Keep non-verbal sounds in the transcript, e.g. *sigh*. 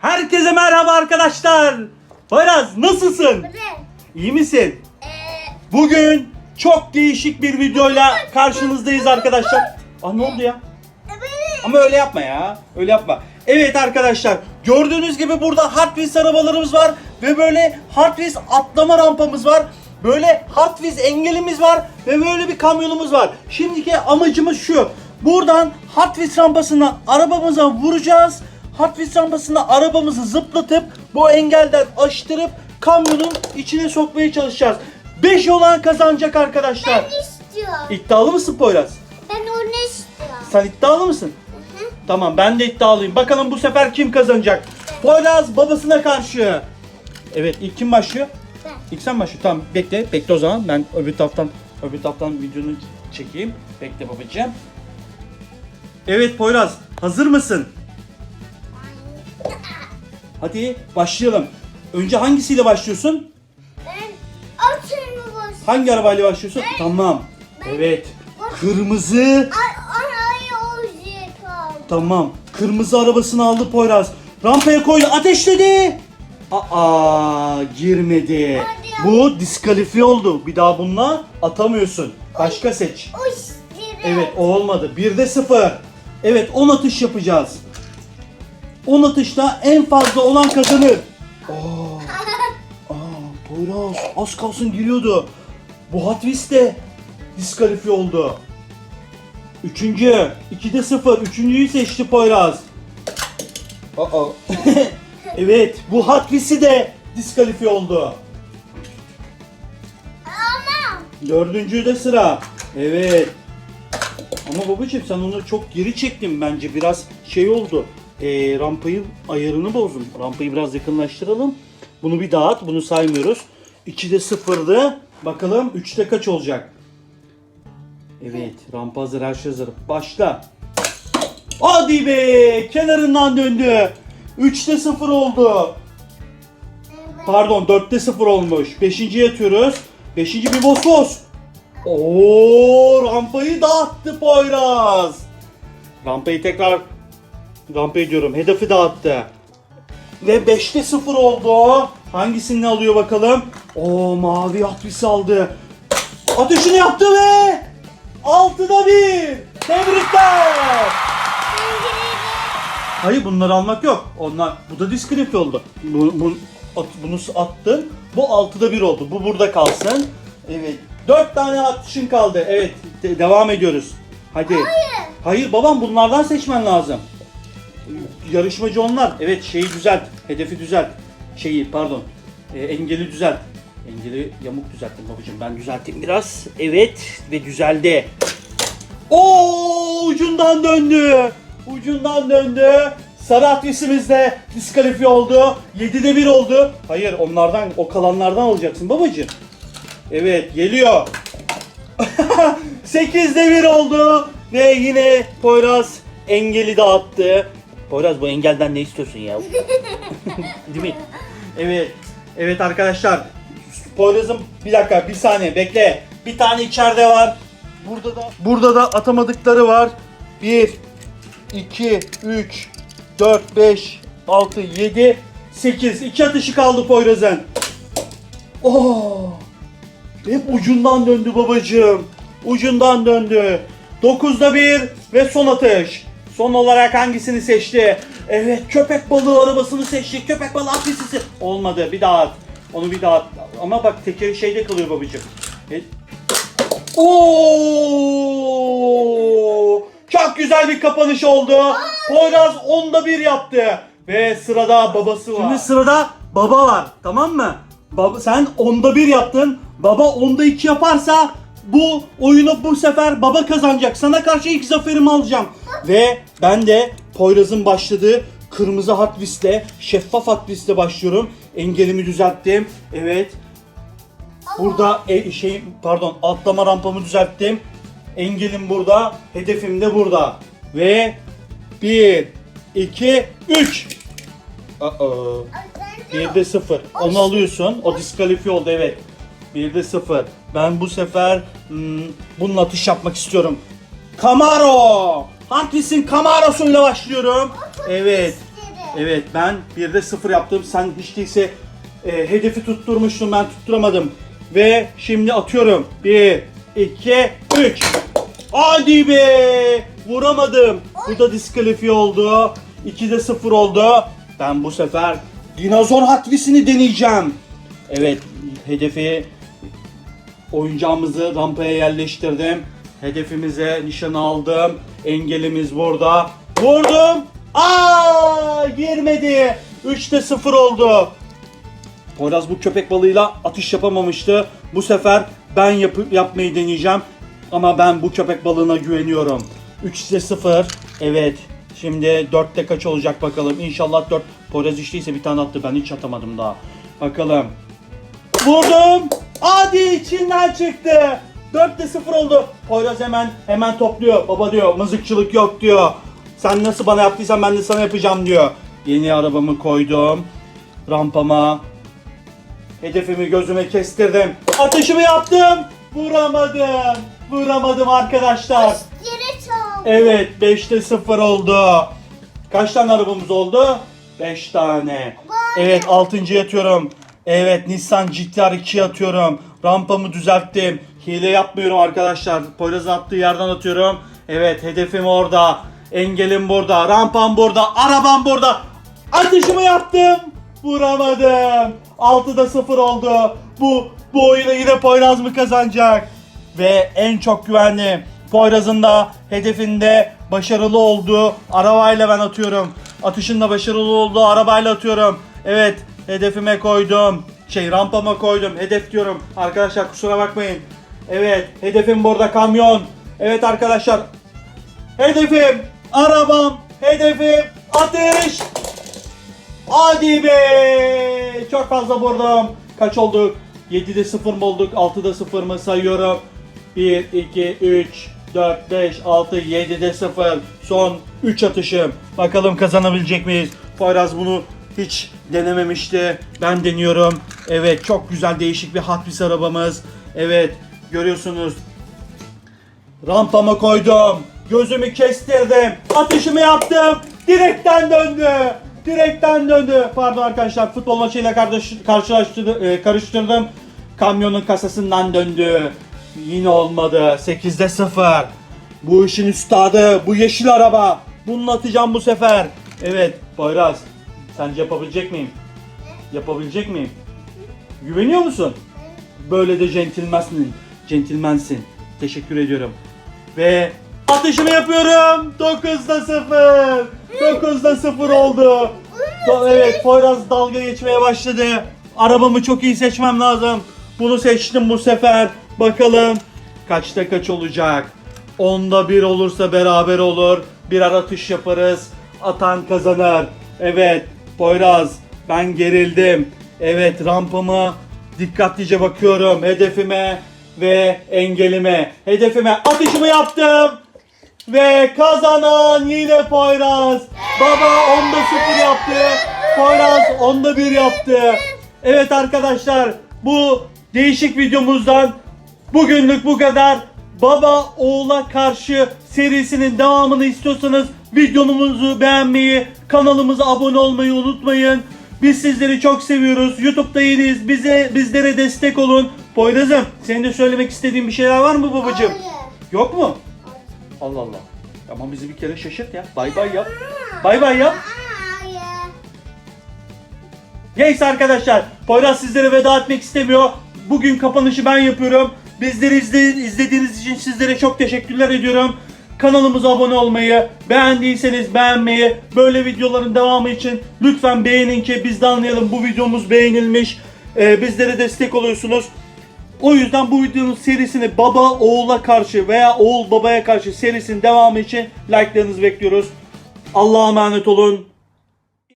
Herkese merhaba arkadaşlar. Poyraz nasılsın? İyi misin? Ee, Bugün çok değişik bir videoyla karşınızdayız arkadaşlar. Ah ne oldu ya? Ama öyle yapma ya. Öyle yapma. Evet arkadaşlar gördüğünüz gibi burada Hot Wheels arabalarımız var ve böyle Hot Wheels atlama rampamız var. Böyle Hot Wheels engelimiz var ve böyle bir kamyonumuz var. Şimdiki amacımız şu. Buradan Hot Wheels rampasına arabamıza vuracağız. Hot Wheels rampasına arabamızı zıplatıp bu engelden aştırıp kamyonun içine sokmaya çalışacağız. 5 olan kazanacak arkadaşlar. ben istiyorum. İddialı mısın Poyraz? Ben onu istiyorum. Sen iddialı mısın? Hı hı. Tamam ben de iddialıyım. Bakalım bu sefer kim kazanacak? Poyraz babasına karşı. Evet ilk kim başlıyor? Ben. İlk sen başlıyor. Tamam bekle. Bekle o zaman. Ben öbür taraftan öbür taraftan videonu çekeyim. Bekle babacığım. Evet Poyraz hazır mısın? Hadi başlayalım. Önce hangisiyle başlıyorsun? Ben atırımı boş. Hangi arabayla başlıyorsun? Tamam. Evet. Kırmızı. Ay, araya olacak aldım. Tamam. Kırmızı arabasını aldı Poyraz. Rampaya koydu. Ateşledi. Aa girmedi. Hadi. Bu diskalifiye oldu. Bir daha bununla atamıyorsun. Başka seç. O. Evet o olmadı. 1'de 0. Evet 10 atış yapacağız. 10 atışta en fazla olan kazanır. Aa, aa Poyraz az kalsın giriyordu. Bu Wheels de diskalifiye oldu. Üçüncü. 2'de 0. Üçüncüyü seçti Poyraz. Aa. *laughs* evet bu Wheels'i de diskalifiye oldu. Ama Dördüncüde sıra. Evet. Ama babacığım sen onu çok geri çektin bence. Biraz şey oldu. Ee, rampayı ayarını bozdun. Rampayı biraz yakınlaştıralım. Bunu bir dağıt. Bunu saymıyoruz. 2'de sıfırdı. Bakalım 3'te kaç olacak? Evet. Rampa hazır. Her şey hazır. Başla. Hadi be. Kenarından döndü. 3'te 0 oldu. Pardon 4'te 0 olmuş. 5. atıyoruz. 5. bir boss boss. Oo rampayı dağıttı Poyraz. Rampayı tekrar rampayı diyorum hedefi dağıttı. Ve 5'te 0 oldu. Hangisini alıyor bakalım? O mavi atvisi aldı. Ateşini yaptı ve 6'da 1. Tebrikler. Hayır bunları almak yok. Onlar bu da diskalifiye oldu. Bu, bu, at- bunu attın. Bu 6'da 1 oldu. Bu burada kalsın. Evet. 4 tane atışın kaldı. Evet. de- devam ediyoruz. Hadi. Hayır. Hayır babam bunlardan seçmen lazım. Yarışmacı onlar. Evet şeyi düzelt. Hedefi düzelt. Şeyi pardon. E, engeli düzelt. Engeli yamuk düzelttim babacığım. Ben düzelteyim biraz. Evet ve düzeldi. Oo ucundan döndü. Ucundan döndü. Sarı de diskalifiye oldu. 7'de 1 oldu. Hayır onlardan o kalanlardan alacaksın babacığım. Evet geliyor. *laughs* 8'de 1 oldu. Ve yine Poyraz engeli dağıttı. Poyraz bu engelden ne istiyorsun ya? *laughs* Değil mi? Evet. Evet arkadaşlar. Poyraz'ın bir dakika bir saniye bekle. Bir tane içeride var. Burada da burada da atamadıkları var. 1 2 3 4 5 6 7 8 2 atışı kaldı Poyraz'ın. Oo! Hep ucundan döndü babacığım. Ucundan döndü. 9'da 1 ve son atış. Son olarak hangisini seçti? Evet köpek balığı arabasını seçti. Köpek balığı atlisisi. Olmadı bir daha at. Onu bir daha at. Ama bak tekeri şeyde kalıyor babacığım. Evet. Oo! Çok güzel bir kapanış oldu. Poyraz onda bir yaptı. Ve sırada babası var. Şimdi sırada baba var. Tamam mı? Baba, sen onda bir yaptın. Baba onda iki yaparsa bu oyunu bu sefer baba kazanacak. Sana karşı ilk zaferimi alacağım. Ve ben de Poyraz'ın başladığı kırmızı Wheels'le, şeffaf Wheels'le başlıyorum. Engelimi düzelttim. Evet. Burada e, şey pardon atlama rampamı düzelttim. Engelim burada, hedefim de burada. Ve 1 2 3 Uh-oh. 1'de 0. Onu alıyorsun. O diskalifiye oldu evet. 1'de 0. Ben bu sefer hmm, bununla atış yapmak istiyorum. Camaro! Wheels'in Camaro'suyla başlıyorum. Evet. Evet ben 1'de 0 yaptım. Sen hiç değilse e, hedefi tutturmuştun ben tutturamadım. Ve şimdi atıyorum. 1, 2, 3. Hadi be! Vuramadım. Bu da diskalifiye oldu. 2'de 0 oldu. Ben bu sefer dinozor hatvisini deneyeceğim. Evet hedefi oyuncağımızı rampaya yerleştirdim. Hedefimize nişan aldım. Engelimiz burada. Vurdum. Aa girmedi. 3'te 0 oldu. Poyraz bu köpek balığıyla atış yapamamıştı. Bu sefer ben yapıp yapmayı deneyeceğim. Ama ben bu köpek balığına güveniyorum. 3'te 0. Evet. Şimdi 4'te kaç olacak bakalım. İnşallah 4. Poyraz işteyse bir tane attı. Ben hiç atamadım daha. Bakalım. Vurdum. Hadi içinden çıktı. 4'te 0 oldu. Poyraz hemen hemen topluyor. Baba diyor mızıkçılık yok diyor. Sen nasıl bana yaptıysan ben de sana yapacağım diyor. Yeni arabamı koydum. Rampama. Hedefimi gözüme kestirdim. Atışımı yaptım. Vuramadım. Vuramadım arkadaşlar. Çal. Evet 5'te 0 oldu. Kaç tane arabamız oldu? 5 tane. Evet 6. atıyorum. Evet Nissan GTR 2 atıyorum. Rampamı düzelttim. Hile yapmıyorum arkadaşlar. Poyraz'ın attığı yerden atıyorum. Evet hedefim orada. Engelim burada. Rampam burada. Arabam burada. Atışımı yaptım. Vuramadım. 6'da 0 oldu. Bu bu oyunu yine Poyraz mı kazanacak? Ve en çok güvenli Poyraz'ın da hedefinde başarılı olduğu arabayla ben atıyorum. Atışında başarılı olduğu arabayla atıyorum. Evet hedefime koydum. Şey rampama koydum. Hedef diyorum. Arkadaşlar kusura bakmayın. Evet hedefim burada kamyon. Evet arkadaşlar. Hedefim arabam. Hedefim atış. Hadi be! Çok fazla vurdum. Kaç olduk? 7'de 0 mı olduk? 6'da 0 mı sayıyorum? 1, 2, 3, 4, 5, 6, 7'de 0. Son 3 atışım. Bakalım kazanabilecek miyiz? Poyraz bunu hiç denememişti. Ben deniyorum. Evet çok güzel değişik bir Hot Wheels arabamız. Evet görüyorsunuz Rampama koydum. Gözümü kestirdim. Atışımı yaptım. Direkten döndü. Direkten döndü. Pardon arkadaşlar futbol maçıyla kardeş, e, karıştırdım. Kamyonun kasasından döndü. Yine olmadı. 8'de 0. Bu işin üstadı. Bu yeşil araba. Bunu atacağım bu sefer. Evet Poyraz. Sence yapabilecek miyim? Yapabilecek miyim? Güveniyor musun? Böyle de centilmensin. Centilmensin. Teşekkür ediyorum. Ve atışımı yapıyorum. 9'da 0. 9'da 0 oldu. Evet Poyraz dalga geçmeye başladı. Arabamı çok iyi seçmem lazım. Bunu seçtim bu sefer. Bakalım kaçta kaç olacak. Onda bir olursa beraber olur. Birer atış yaparız. Atan kazanır. Evet Poyraz ben gerildim. Evet rampamı dikkatlice bakıyorum. Hedefime ve engelime. Hedefime atışımı yaptım. Ve kazanan yine Poyraz. Baba onda 0 yaptı. Poyraz onda 1 yaptı. Evet arkadaşlar bu değişik videomuzdan bugünlük bu kadar. Baba oğula karşı serisinin devamını istiyorsanız videomuzu beğenmeyi, kanalımıza abone olmayı unutmayın. Biz sizleri çok seviyoruz. YouTube'da yeniyiz. Bize bizlere destek olun. Poyraz'ım senin de söylemek istediğin bir şeyler var mı babacığım? Hayır. Yok mu? Allah Allah. Ama bizi bir kere şaşırt ya. Bay bay yap. Bay bay yap. Hayır. Neyse arkadaşlar. Poyraz sizlere veda etmek istemiyor. Bugün kapanışı ben yapıyorum. Bizleri izle, izlediğiniz için sizlere çok teşekkürler ediyorum. Kanalımıza abone olmayı, beğendiyseniz beğenmeyi, böyle videoların devamı için lütfen beğenin ki biz de anlayalım bu videomuz beğenilmiş. Ee, bizlere destek oluyorsunuz. O yüzden bu videonun serisini baba oğula karşı veya oğul babaya karşı serisinin devamı için like'larınızı bekliyoruz. Allah'a emanet olun.